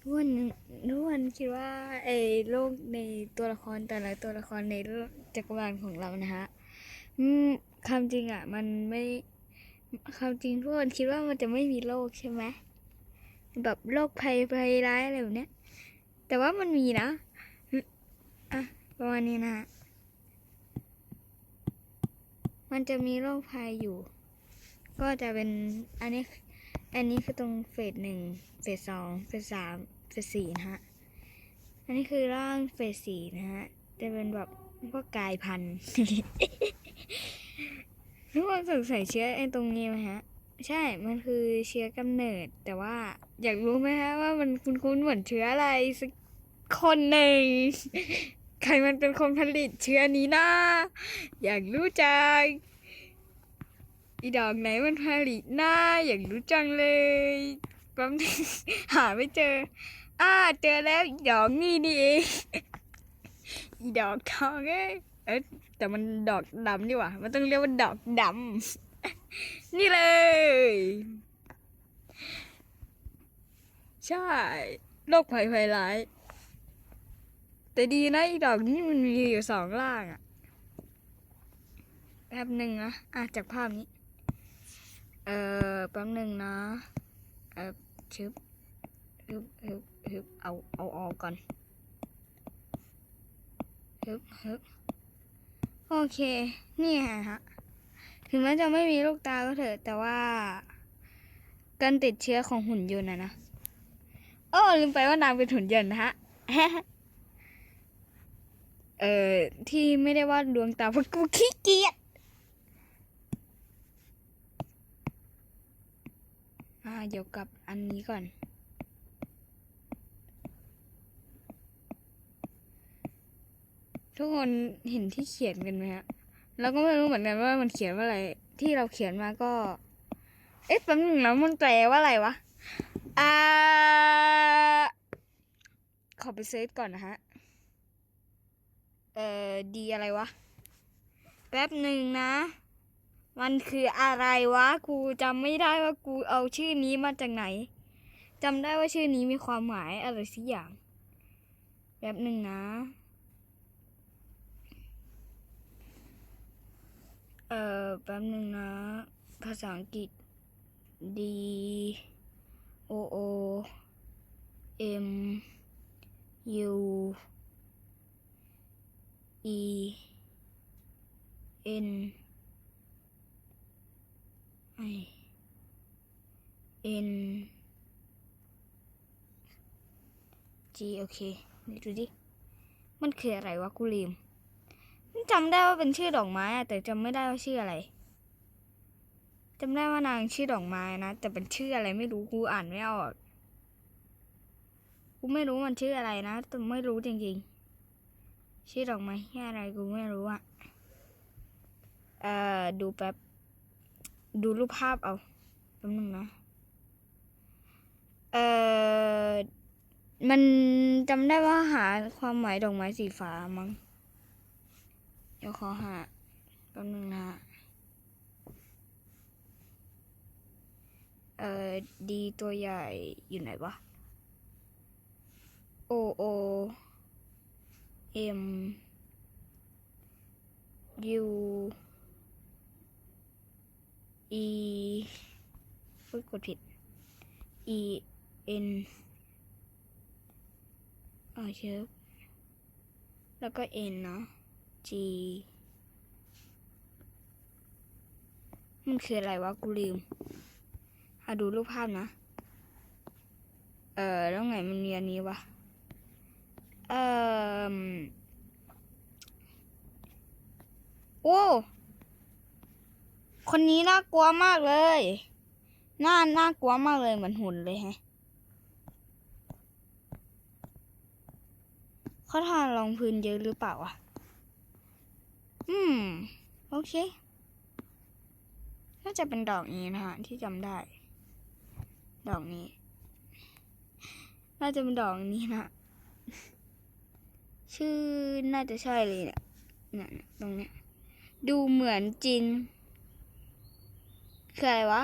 ทุกคนทุกคนคิดว่าไอ้โลกในตัวละครแต่ละตัวละครในจักรวาลของเรานะฮะคำจริงอะ มันไม่คำจริงทุกคนคิดว่ามันจะไม่มีโลกใช่ไหมแบบโรคภัยภัยร้ายอะไรแบบเนี้ย แต่ว่ามันมีนะอะประมาณนี้นะฮะมันจะมีโรคภัยอยู่ ก็จะเป็นอันนี้ อันนี้คือตรงเฟสหนึ่งเฟสสองเฟสสามเฟสสี่นะฮะ อันนี้คือร่างเฟสสี่นะฮะ จะเป็นแบบพวกกายพันธุ์ทุกคนสงสัยเชื้อไอ้ตรงนี้ไหมฮะ ใช่ มันคือเชื้อกำเนิด แต่ว่าอยากรู้ไหมฮะว่ามันคุ้นๆเหมือนเชื้ออะไรสักคนหนึ่งใครมันเป็นคนผลิตเชื้อนี้นะ อยากรู้จัง อีดอกไหนมันผลิตหน้าอยากรู้จังเลยแป๊บนึงหาไม่เจอ อ่าเจอแล้วอีดอกนี่นี่เองอีดอกทองเอ้ยเอ๊ะแต่มันดอกดำดีกว่า มันต้องเรียกว่าดอกดำ นี่เลย ใช่โรคภัยภัยร้าย แต่ดีนะอีดอกนี่มันมีอยู่สองล่างอะแป๊บหนึ่งนะอะจากภาพนี้ เออแป๊บหนึ่งนะ เออชึบฮึบฮึบฮึบเอา เอาออกก่อนฮึบฮึบโอเค นี่ฮะ ถึงแม้จะไม่มีลูกตาก็เถอะ แต่ว่า การติดเชื้อของหุ่นยนต์นะนะโอ้ลืมไปว่านางเป็นหุ่นยนต์นะฮะ เอ่อ ที่ไม่ได้วาดดวงตาเพราะกูขี้เกียจ อ่า เดี๋ยวกับอันนี้ก่อน ทุกคนเห็นที่เขียนกันไหมฮะเราก็ไม่รู้เหมือนกันว่ามันเขียนว่าอะไร ที่เราเขียนมาก็ เอ๊ะแป๊บนึงแล้วมันแปลว่าอะไรวะอ่าขอไปเซิร์ชก่อนนะฮะ เอ่อ ดีอะไรวะ แป๊บหนึ่งนะ มันคืออะไรวะกูจำไม่ได้ว่ากูเอาชื่อนี้มาจากไหนจำได้ว่าชื่อนี้มีความหมายอะไรสักอย่างแป๊บหนึ่งนะ เอ่อแป๊บหนึ่งนะ ภาษาอังกฤษ D O O M U E N N G โอเคนี่ดูดิ มันคืออะไรวะกูลืมจำได้ว่าเป็นชื่อดอกไม้แต่จำไม่ได้ว่าชื่ออะไรจำได้ว่านางชื่อดอกไม้นะ แต่เป็นชื่ออะไรไม่รู้กูอ่านไม่ออกกูไม่รู้มันชื่ออะไรนะแต่ไม่รู้จริงๆ ชื่อดอกไม้ที่อะไรกูไม่รู้อะเอ่อดูแป๊บ ดูรูปภาพเอาแป๊บนึงนะ เอ่อ มันจำได้ว่าหาความหมายดอกไม้สีฟ้ามั้ง เดี๋ยวขอหาแป๊บนึงนะ เอ่อ ดีตัวใหญ่อยู่ไหนวะ O O M U E พูดกดผิด E N อ่าเชิบแล้วก็ N เนาะ G มันคืออะไรวะ กูลืมอะดูรูปภาพนะ เออแล้วไงมันมีอันนี้วะ เออโอ้ คนนี้น่ากลัวมากเลย น่า น่ากลัวมากเลยเหมือนหุ่นเลยแฮะเขาทานรองพื้นเยอะหรือเปล่าอะ อืม โอเค น่าจะเป็นดอกนี้นะฮะ ที่จำได้ ดอกนี้ น่าจะเป็นดอกนี้นะ ชื่อ น่าจะใช่เลยเนี่ยเนี่ยตรงเนี้ย ดูเหมือนจิน คืออะไรวะ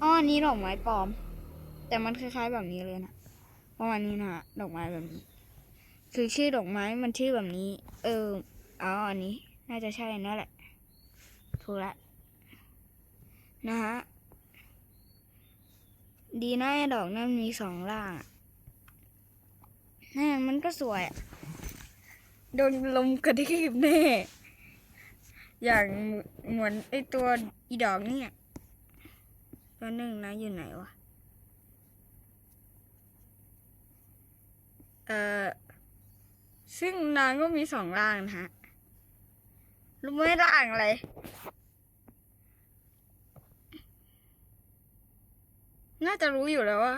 อ๋ออันนี้ดอกไม้ปลอม แต่มันคล้ายๆแบบนี้เลยนะประมาณนี้นะดอกไม้แบบนี้ คือชื่อดอกไม้มันชื่อแบบนี้ เอออ๋ออันนี้ น่าจะใช่นั่นแหละถูกละนะฮะดีนะไอ้ดอกนั้นมีสองล่างอะน่ามันก็สวยโดนลมกระทืบแน่ อย่างเหมือนไอตัวอีดอกเนี่ยตัวหนึ่งนะอยู่ไหนวะ เอ่อ ซึ่งนางก็มีสองร่างนะฮะ รู้ไหมร่างอะไร น่าจะรู้อยู่แล้วว่า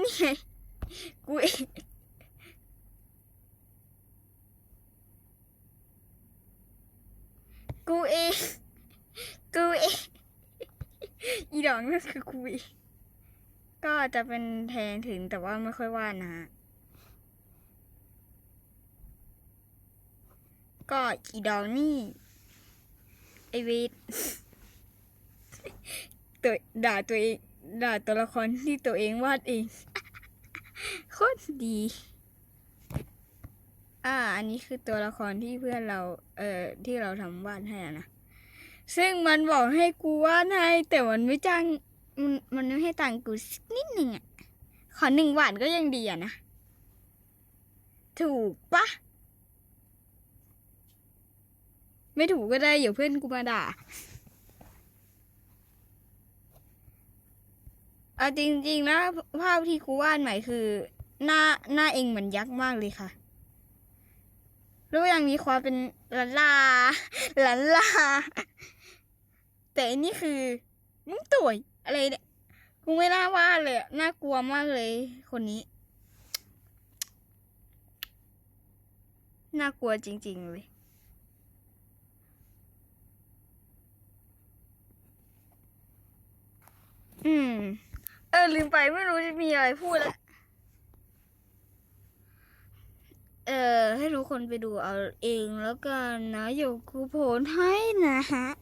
นี่ไงกูเอง กูเองกูเองอีดอกนั่คือกูเองก็จะเป็นแทนถึงแต่ว่าไม่ค่อยวาดนะฮะก็อีดอกนี่ ไอเวทตัวด่าตัวเองด่าตัวละครที่ตัวเองวาดเองโคตรดี อ่า อันนี้คือตัวละครที่เพื่อนเรา เอ่อ ที่เราทำวาดให้อะนะ ซึ่งมันบอกให้กูวาดให้ แต่มันไม่จ้างมันมันไม่ให้ตังกูสักนิดหนึ่งอะ ขอหนึ่งบาทก็ยังดีอะนะ ถูกปะ ไม่ถูกก็ได้เดี๋ยวเพื่อนกูมาด่า เอาจริงๆนะภาพที่กูวาดใหม่คือ หน้าหน้าเองเหมือนยักษ์มากเลยค่ะ แล้วยังมีความเป็นลาลาลาลา แต่อันนี่คือมึงต่วยอะไรเนี่ยกูไม่น่าว่าเลยน่ากลัวมากเลยคนนี้ น่ากลัวจริง ๆ เลยอืม เออลืมไปไม่รู้จะมีอะไรพูดแล้ว เออให้ทุกคนไปดูเอาเองแล้วกันนะ อยู่กูโพสให้นะฮะ